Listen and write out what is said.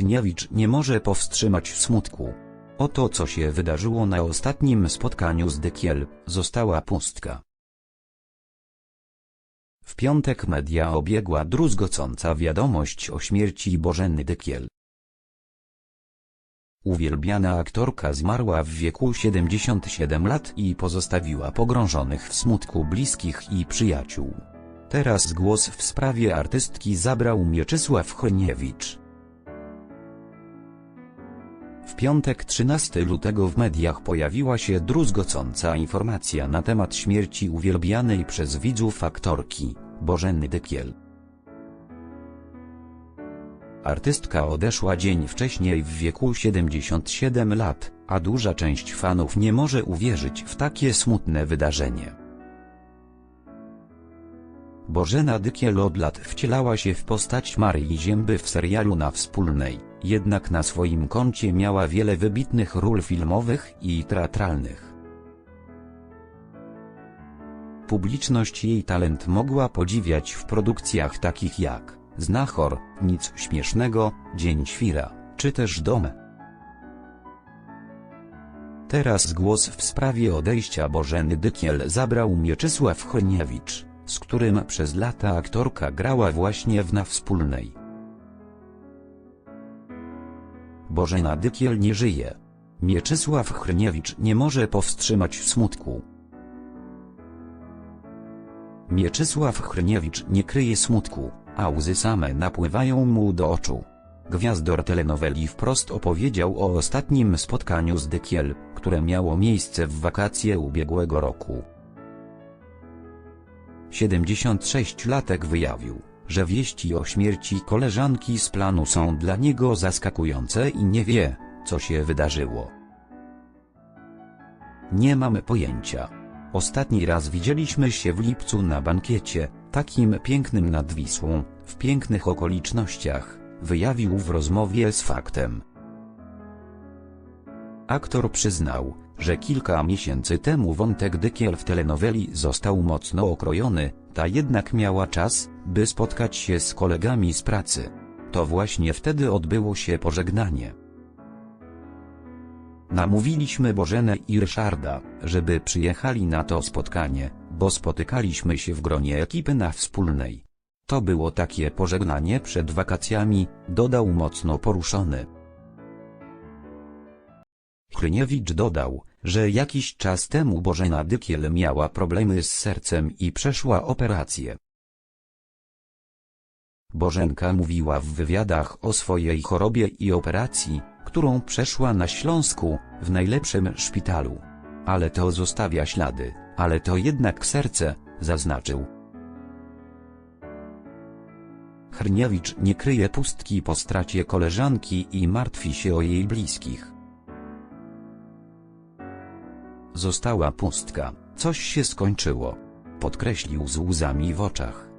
Hrniewicz nie może powstrzymać smutku. Oto co się wydarzyło na ostatnim spotkaniu z Dykiel, została pustka. W piątek media obiegła druzgocąca wiadomość o śmierci Bożeny Dykiel. Uwielbiana aktorka zmarła w wieku 77 lat i pozostawiła pogrążonych w smutku bliskich i przyjaciół. Teraz głos w sprawie artystki zabrał Mieczysław Choniewicz. Piątek 13 lutego w mediach pojawiła się druzgocąca informacja na temat śmierci uwielbianej przez widzów aktorki, Bożeny Dykiel. Artystka odeszła dzień wcześniej w wieku 77 lat, a duża część fanów nie może uwierzyć w takie smutne wydarzenie. Bożena Dykiel od lat wcielała się w postać Maryi Zięby w serialu na wspólnej, jednak na swoim koncie miała wiele wybitnych ról filmowych i teatralnych. Publiczność jej talent mogła podziwiać w produkcjach takich jak Znachor, Nic Śmiesznego, Dzień Świra, czy też Dom. Teraz głos w sprawie odejścia Bożeny Dykiel zabrał Mieczysław Choniewicz, z którym przez lata aktorka grała właśnie w Na Wspólnej. Bożena Dykiel nie żyje. Mieczysław Chrzniewicz nie może powstrzymać smutku. Mieczysław Chrzniewicz nie kryje smutku, a łzy same napływają mu do oczu. Gwiazdor telenoweli wprost opowiedział o ostatnim spotkaniu z Dykiel, które miało miejsce w wakacje ubiegłego roku. 76-latek wyjawił, że wieści o śmierci koleżanki z planu są dla niego zaskakujące i nie wie, co się wydarzyło. Nie mamy pojęcia. Ostatni raz widzieliśmy się w lipcu na bankiecie, takim pięknym nad Wisłą, w pięknych okolicznościach, wyjawił w rozmowie z faktem. Aktor przyznał, że kilka miesięcy temu wątek Dykiel w telenoweli został mocno okrojony, ta jednak miała czas, by spotkać się z kolegami z pracy. To właśnie wtedy odbyło się pożegnanie. Namówiliśmy Bożenę i Ryszarda, żeby przyjechali na to spotkanie, bo spotykaliśmy się w gronie ekipy na wspólnej. To było takie pożegnanie przed wakacjami, dodał mocno poruszony. Chryniewicz dodał, że jakiś czas temu Bożena Dykiel miała problemy z sercem i przeszła operację. Bożenka mówiła w wywiadach o swojej chorobie i operacji, którą przeszła na Śląsku, w najlepszym szpitalu. Ale to zostawia ślady, ale to jednak serce, zaznaczył. Hrniewicz nie kryje pustki po stracie koleżanki i martwi się o jej bliskich. Została pustka, coś się skończyło. Podkreślił z łzami w oczach.